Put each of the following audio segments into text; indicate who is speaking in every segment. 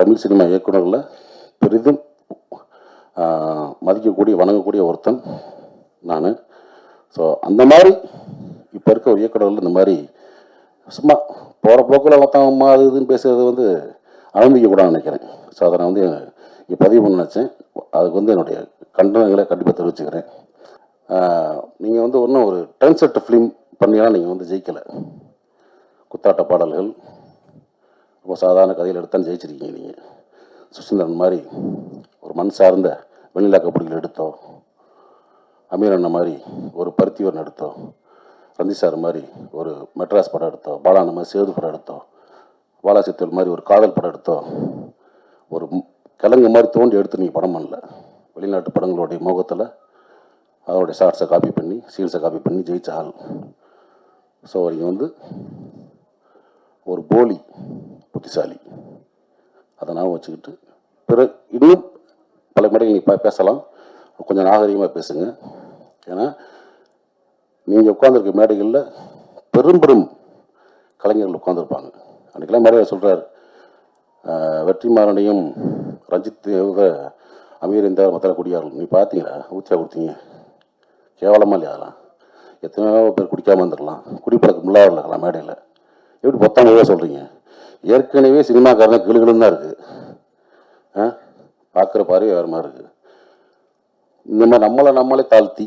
Speaker 1: Tamil cinema இயக்குநர்களில் பெரிதும் மதிக்கக்கூடிய வணங்கக்கூடிய ஒருத்தன் நான். ஸோ அந்த மாதிரி இப்போ இருக்க ஒரு இயக்குநர்கள் இந்த மாதிரி சும்மா போகிற போக்கில் மற்றவங்க அது இதுன்னு பேசுறது வந்து அனுமதிக்க கூடாதுன்னு நினைக்கிறேன். ஸோ அதை நான் வந்து இங்கே பதிவு பண்ண நினச்சேன். அதுக்கு வந்து என்னுடைய கண்டனங்களை கண்டிப்பாக தெரிவிச்சுக்கிறேன். நீங்கள் வந்து ஒன்றும் ஒரு ட்ரெண்ட் செட் ஃபிலிம் பண்ணியெல்லாம் நீங்கள் வந்து ஜெயிக்கலை. குத்தாட்ட பாடல்கள் ரொம்ப சாதாரண கதையில் எடுத்தாலும் ஜெயிச்சிருக்கீங்க நீங்கள் சுசீந்திரன் மாதிரி ஒரு மண் சார்ந்த வெண்ணிலா கபடிகள் எடுத்தோம் அமீர் அண்ணன் மாதிரி ஒரு பருத்திவரன் எடுத்தோம் ரந்தி சார் மாதிரி ஒரு மெட்ராஸ் படம் எடுத்தோம் பாலான மாதிரி சேது படம் எடுத்தோம் பாலாசித்தல் மாதிரி ஒரு காதல் படம் எடுத்தோம் ஒரு கிழங்கு மாதிரி தோண்டி எடுத்து நீங்கள் படம் பண்ணல. வெளிநாட்டு படங்களுடைய முகத்தில் அதோடைய ஷார்ட்ஸை காப்பி பண்ணி சீன்ஸை காப்பி பண்ணி ஜெயிச்ச ஆள். ஸோ நீங்கள் வந்து ஒரு போலி புத்திசாலி. அதை நான் வச்சுக்கிட்டு. பிற இன்னும் பல மேடைகள் நீங்கள் பேசலாம். கொஞ்சம் நாகரிகமாக பேசுங்க. ஏன்னா நீங்கள் உட்காந்துருக்க மேடைகளில் பெரும் பெரும் கலைஞர்கள் உட்காந்துருப்பாங்க அன்றைக்கெல்லாம் மேடையில் சொல்கிறார் வெற்றிமாறனையும் ரஞ்சித் இவங்க அமீர் இந்த மத்திர குடியார்கள். நீ பார்த்தீங்களா ஊற்றியா கொடுத்தீங்க. கேவலமாக இல்லையா அதெல்லாம்? எத்தனையோ பேர் குடிக்காமல் இருந்துடலாம் குடிப்பழக்கம் இல்லாத இருக்கலாம் மேடையில். எப்படி பொத்தாமவே சொல்கிறீங்க ஏற்கனவே சினிமாக்காரங்க கிளுகளும் தான் இருக்குது பார்க்குற பார்வை வேறு மாதிரி இருக்குது இந்த மாதிரி நம்மளை நம்மளே தாழ்த்தி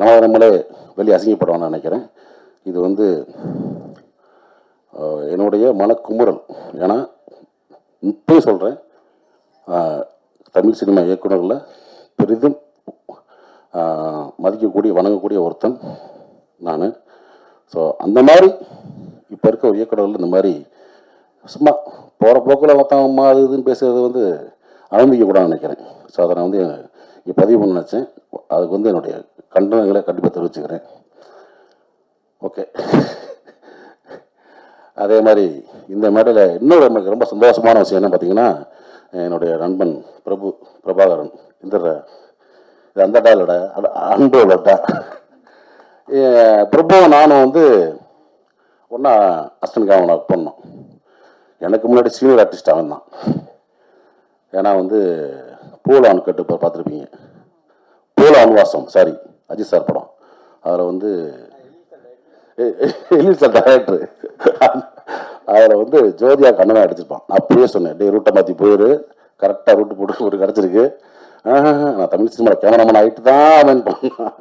Speaker 1: நம்மளை நம்மளே வெளியே அசிங்கப்படுவான்னு நினைக்கிறேன். இது வந்து என்னுடைய மனக்குமுறல். ஏன்னா இப்பயும் சொல்கிறேன் தமிழ் சினிமா இயக்குநர்களில் பெரிதும் மதிக்கக்கூடிய வணங்கக்கூடிய ஒருத்தன் நான். ஸோ அந்த மாதிரி இப்போ இருக்க ஒரு இந்த மாதிரி சும்மா போகிற போக்கில் மற்றவங்க அது இதுன்னு பேசுகிறது வந்து அனுமதிக்கக்கூடாதுன்னு நினைக்கிறேன். ஸோ அதை நான் வந்து இங்கே பதிவு பண்ண நினச்சேன். அதுக்கு வந்து என்னுடைய கண்டனங்களை கண்டிப்பாக தெரிவிச்சுக்கிறேன். ஓகே அதே மாதிரி இந்த மேடையில் இன்னொரு எனக்கு ரொம்ப சந்தோஷமான விஷயம் என்ன பார்த்தீங்கன்னா என்னுடைய நண்பன் பிரபு பிரபாகரன் இந்த இது அந்த டாலோட அன்போட பிரபுவும் நானும் வந்து ஒன்றா அஸ்டனுக்காக அவனை பண்ணோம் எனக்கு முன்னாடி சீனியர் ஆர்டிஸ்ட் அவன் தான் ஏன்னா வந்து பூலான் கட்டு இப்போ பார்த்துருப்பீங்க. பூலான் வாசம் சாரி அஜித் சார் படம். அதில் வந்து எலில் சார் டைரக்டர் அதில் வந்து ஜோதியா கண்ணனாக அடிச்சிருப்பான் நான் அப்பயே சொன்னேன் டே ரூட்டை மாற்றி போயிரு. கரெக்டாக ரூட்டு போட்டு போட்டு கிடச்சிருக்கு. நான் தமிழ் சினிமாவில் கேமராமேன் ஆகிட்டு தான் அவன் பண்ணான்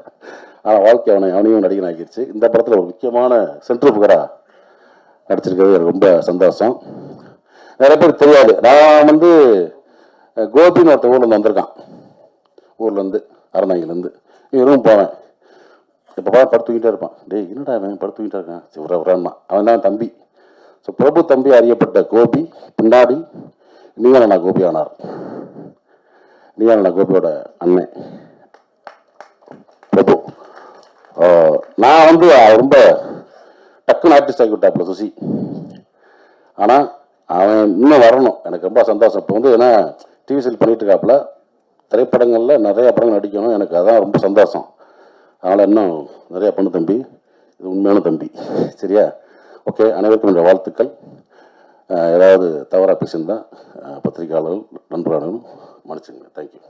Speaker 1: ஆனால் வாழ்க்கை அவனை அவனையும் நடிகன் ஆகிடுச்சு இந்த படத்தில் ஒரு முக்கியமான சென்ட்ரல் புகராக நடிச்சிருக்கிறது எனக்கு ரொம்ப சந்தோஷம். நிறைய பேர் தெரியாது. நான் வந்து கோபின்னு ஒருத்த ஊர்லேருந்து வந்திருக்கான். ஊர்லேருந்து அறநாங்கிலேருந்து இவரும் போவேன். இப்போ பார்த்து படுத்துக்கிட்டே இருப்பான். டேய் என்னடா அவன் படுத்துக்கிட்டே இருக்கான்? சிவரா விட்றா அவன் தான் தம்பி. ஸோ பிரபு தம்பி அறியப்பட்ட கோபி பின்னாடி நீங்களண்ணா கோபி ஆனார். நீங்களண்ணா கோபியோட அண்ணன் பிரபு நான் வந்து ரொம்ப டக்குன்னு ஆர்டிஸ்ட் ஆக்கி விட்டாப்புல சுசி. ஆனால் அவன் இன்னும் வரணும். எனக்கு ரொம்ப சந்தோஷம். இப்போ வந்து ஏன்னா டிவி சீரியல் பண்ணிட்டு இருக்காப்புல. திரைப்படங்களில் நிறைய படங்கள் நடிக்கணும். எனக்கு அதான் ரொம்ப சந்தோஷம். அதனால் இன்னும் நிறையா பண்ணு தம்பி இது உண்மையான தம்பி. சரியா? ஓகே அனைவருக்கும் என்னுடைய வாழ்த்துக்கள். ஏதாவது தவறாக பேசியிருந்தால் பத்திரிகையாளர்கள் நண்பர்களும் மன்னிச்சுங்க தேங்க்யூ